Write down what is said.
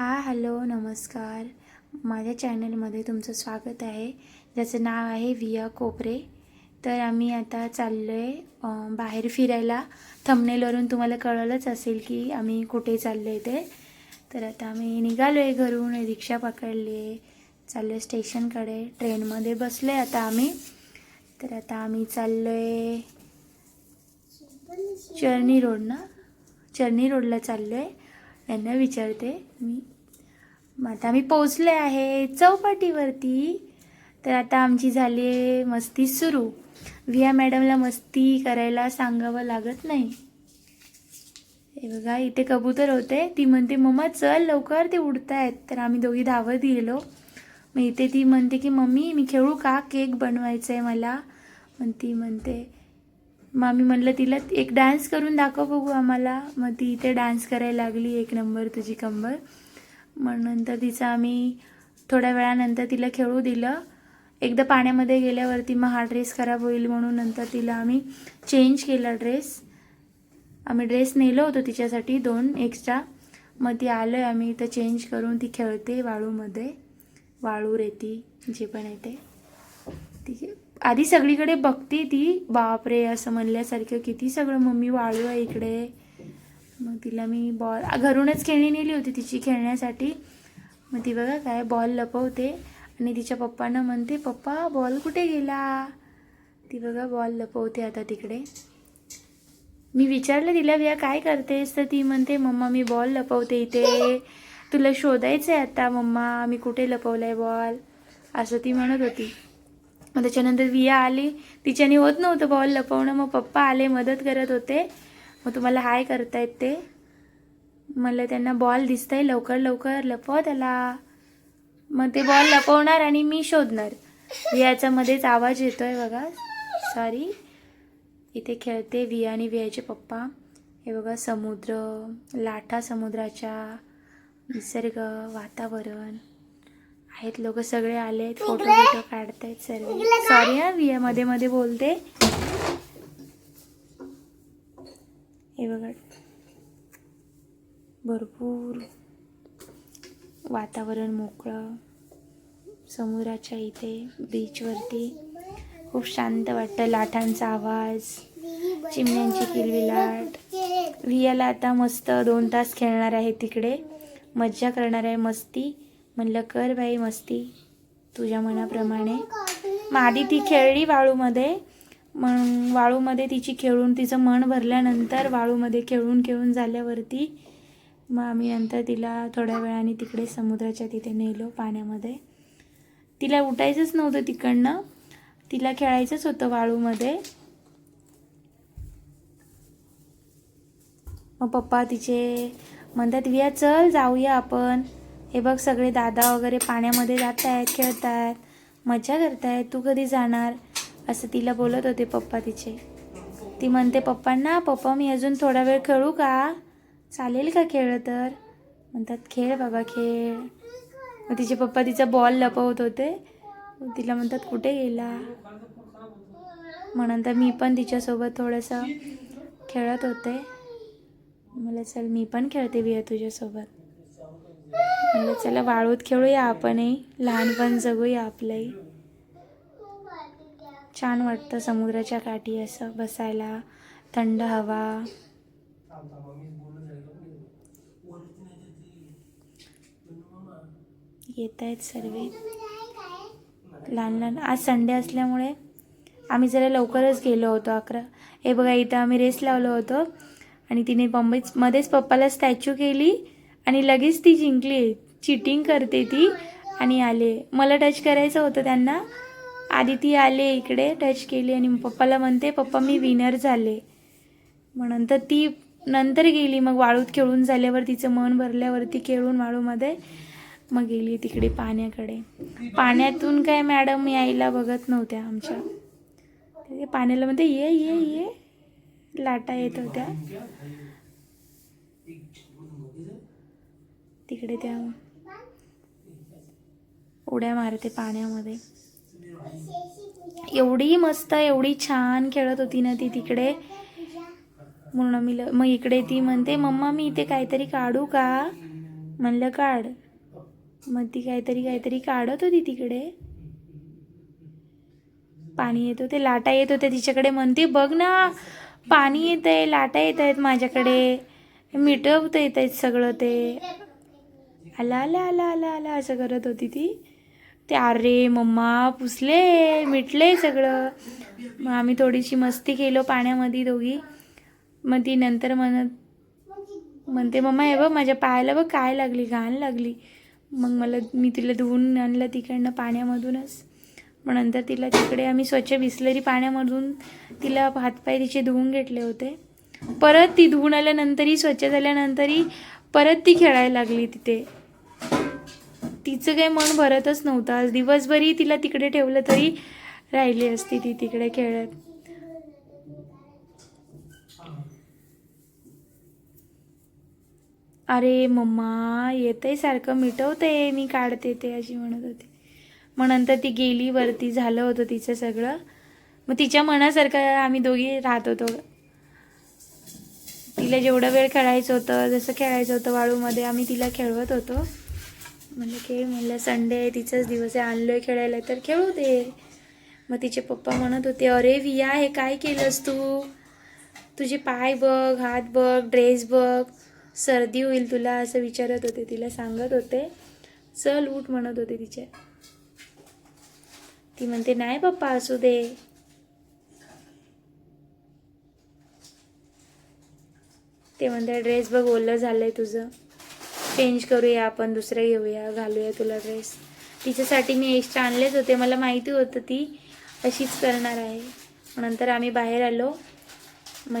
हा हॅलो नमस्कार. माझ्या चॅनलमध्ये तुमचं स्वागत आहे. ज्याचं नाव आहे विया कोपरे. तर आम्ही आता चाललो आहे बाहेर फिरायला. थंबनेलवरून तुम्हाला कळलंच असेल की आम्ही कुठे चाललो आहे ते. तर आता आम्ही निघालो आहे घरून रिक्षा पकडली. आहे चाललो आहे स्टेशनकडे ट्रेनमध्ये बसलो आहे आता आम्ही. तर आता आम्ही चाललो आहे चर्नी रोड ना? चर्नी रोडला चाललो आहे यांना विचारते. मी मग आता आम्ही पोचले आहे चौपाटीवरती. तर आता आमची झाली आहे मस्ती सुरू. विया मॅडमला मस्ती करायला सांगावं लागत नाही. हे बघा इथे कबूतर होते. ती म्हणते मम्मा चल लवकर ते उडतायत. तर आम्ही दोघी धावत गेलो. मग इथे ती म्हणते की मम्मी मी खेळू का? केक बनवायचा आहे मला. मग ती म्हणते मग आम्ही म्हणलं तिला एक डान्स करून दाखव बघू आम्हाला. मग ती इथे डान्स करायला लागली एक नंबर तुझी कंबर. मग नंतर तिचं आम्ही थोड्या वेळानंतर तिला खेळू दिलं. एकदा पाण्यामध्ये गेल्यावरती मग हा ड्रेस खराब होईल म्हणून नंतर तिला आम्ही चेंज केला ड्रेस आम्ही ड्रेस नेलो होतो तिच्यासाठी दोन एक्स्ट्रा मग ती आलो आहे आम्ही इथं चेंज करून ती खेळते वाळूमध्ये. वाळू रेती जे पण आहे ते. आहे? आधी सगळीकडे बघते ती बापरे असं म्हणल्यासारखं किती सगळं मम्मी वाळू आहे इकडे. मग तिला मी बॉल घरूनच खेळणी नेली होती तिची खेळण्यासाठी. मग ती बघा काय बॉल लपवते आणि तिच्या पप्पांना म्हणते पप्पा बॉल कुठे गेला? ती बघा बॉल लपवते आता तिकडे. मी विचारलं तिला बिया काय करतेस? तर ती म्हणते मम्मा मी बॉल लपवते इथे. तुला शोधायचं आहे आता मम्मा मी कुठे लपवलाय बॉल असं ती म्हणत होती. मग त्याच्यानंतर विया आली. तिच्याने होत नव्हतं बॉल लपवणं. मग पप्पा आले मदत करत होते. मग तुम्हाला हाय करतायत ते. मला त्यांना बॉल दिसतंय लवकर लवकर लपव त्याला. मग ते बॉल लपवणार आणि मी शोधणार. वियाचा मध्येच आवाज येतोय बघा. सॉरी इथे खेळते विया आणि वियाचे पप्पा. हे बघा समुद्र लाटा समुद्राच्या निसर्ग वातावरण. आहेत लोक सगळे आले आहेत फोटो बिटो काढतायत सर्व सॉरी हा विया मध्ये मध्ये बोलते. हे बघा. भरपूर वातावरण मोकळं. समुद्राच्या इथे बीचवरती खूप शांत वाटतं लाटांचा आवाज चिमण्यांची किलबिलाट. वियाला आता मस्त दोन तास खेळणार आहे तिकडे. मज्जा करणार आहे मस्ती. म्हणलं कर बाई मस्ती तुझ्या मनाप्रमाणे. मग आधी ती खेळली वाळूमध्ये. मग वाळूमध्ये तिची खेळून तिचं मन भरल्यानंतर वाळूमध्ये खेळून खेळून झाल्यावरती मग आम्ही नंतर तिला थोड्या वेळाने तिकडे समुद्राच्या तिथे नेलो पाण्यामध्ये. तिला उठायचंच नव्हतं तिकडनं. तिला खेळायचंच होतं वाळूमध्ये. मग पप्पा तिचे म्हणतात विया चल जाऊया आपण. हे बघ सगळे दादा वगैरे पाण्यामध्ये जात आहेत खेळत आहेत मजा करतायत. तू कधी जाणार? असं तिला बोलत होते पप्पा तिचे. ती म्हणते पप्पांना पप्पा मी अजून थोडा वेळ खेळू का? चालेल का खेळ तर? म्हणतात खेळ बाबा खेळ. मग तिचे पप्पा तिचा बॉल लपवत होते. तिला म्हणतात कुठे गेला? मग नंतर मी पण तिच्यासोबत थोडंसं खेळत होते. मला चल मी पण खेळते बिया तुझ्यासोबत. म्हणलं चला वाळूत खेळूया आपणही. लहानपण जगूया आपलंही. छान वाटतं समुद्राच्या काठी असं बसायला. थंड हवा. येत आहेत सर्व. लहान लहान. आज संडे असल्यामुळे आम्ही जरा लवकरच गेलो होतो अकरा. हे बघा इथं आम्ही रेस लावलो होतो आणि तिने बॉम्बेच मध्येच पप्पाला स्टॅच्यू केली. आणि लगेच ती जिंकली. चिटिंग करते ती आणि आले. मला टच करायचं होतं त्यांना. आधी ती आले इकडे टच केली आणि पप्पाला म्हणते पप्पा मी विनर झाले. मग नंतर ती नंतर गेली. मग वाळूत खेळून झाल्यावर तिचं मन भरल्यावरती खेळून वाळूमध्ये मग गेली तिकडे पाण्याकडे. पाण्यातून काय मॅडम यायला बघत नव्हत्या आमच्या. ते पाण्याला म्हणते ये ये ये. लाटा येत होत्या. तिकडे त्या उड्या मारते पाण्यामध्ये. एवढी मस्त एवढी छान खेळत होती ना ती तिकडे. म्हणून मी ल- मग इकडे ती म्हणते मम्मा मी इथे काहीतरी काढू का? म्हणलं काढ. मग ती काहीतरी काहीतरी काढत होती तिकडे. पाणी येत होते लाटा येत होत्या तिच्याकडे. म्हणते बघ ना पाणी येत आहे लाटा येत आहेत माझ्याकडे. मिटवता येत आहेत सगळं ते. आला आला आला आला आला असं करत होती ती. ते अरे मम्मा पुसले मिटले सगळं. मग आम्ही थोडीशी मस्ती केलो पाण्यामध्ये दोघी. मग ती नंतर म्हणत म्हणते मम्मा हे बघ माझ्या पायाला बघ काय लागली घाण लागली. मग मला मी तिला धुवून आणलं तिकडनं पाण्यामधूनच. मग नंतर तिला तिकडे आम्ही स्वच्छ बिसलरी पाण्यामधून तिला हातपाय तिचे धुवून घेतले होते. परत ती धुवून आल्यानंतरही स्वच्छ झाल्यानंतरही परत ती खेळायला लागली तिथे. तिचं काही मन भरतच नव्हतं. आज दिवसभरही तिला तिकडे ठेवलं तरी राहिली असती ती तिकडे खेळत. अरे मम्मा येतंय सारखं मिटवतंय मी काढते ते अशी म्हणत होती. मग नंतर ती गेली वरती झालं होतं तिचं सगळं. मग तिच्या मनासारखं आम्ही दोघी राहत होतो. तिला जेवढं वेळ खेळायचं होतं जसं खेळायचं होतं वाळूमध्ये आम्ही तिला खेळवत होतो. म्हणलं खेळ म्हणलं संडे आहे तिचाच दिवस आहे आणलोय खेळायला तर खेळू दे. मग तिचे पप्पा म्हणत होते अरे विया हे काय केलंस तू? तुझे पाय बघ हात बघ ड्रेस बघ. सर्दी होईल तुला असं विचारत होते तिला सांगत होते. चल उठ म्हणत होते तिचे. ती म्हणते नाही पप्पा असू दे. ते म्हणते ड्रेस बघ ओलं झालंय तुझं. चेंज करूया आपण दुसरं घेऊया घालूया तुला ड्रेस तिच्यासाठी मी एक्स्ट्रा आणलेच होते मला माहिती होतं ती अशीच करणार आहे. नंतर आम्ही बाहेर आलो. मग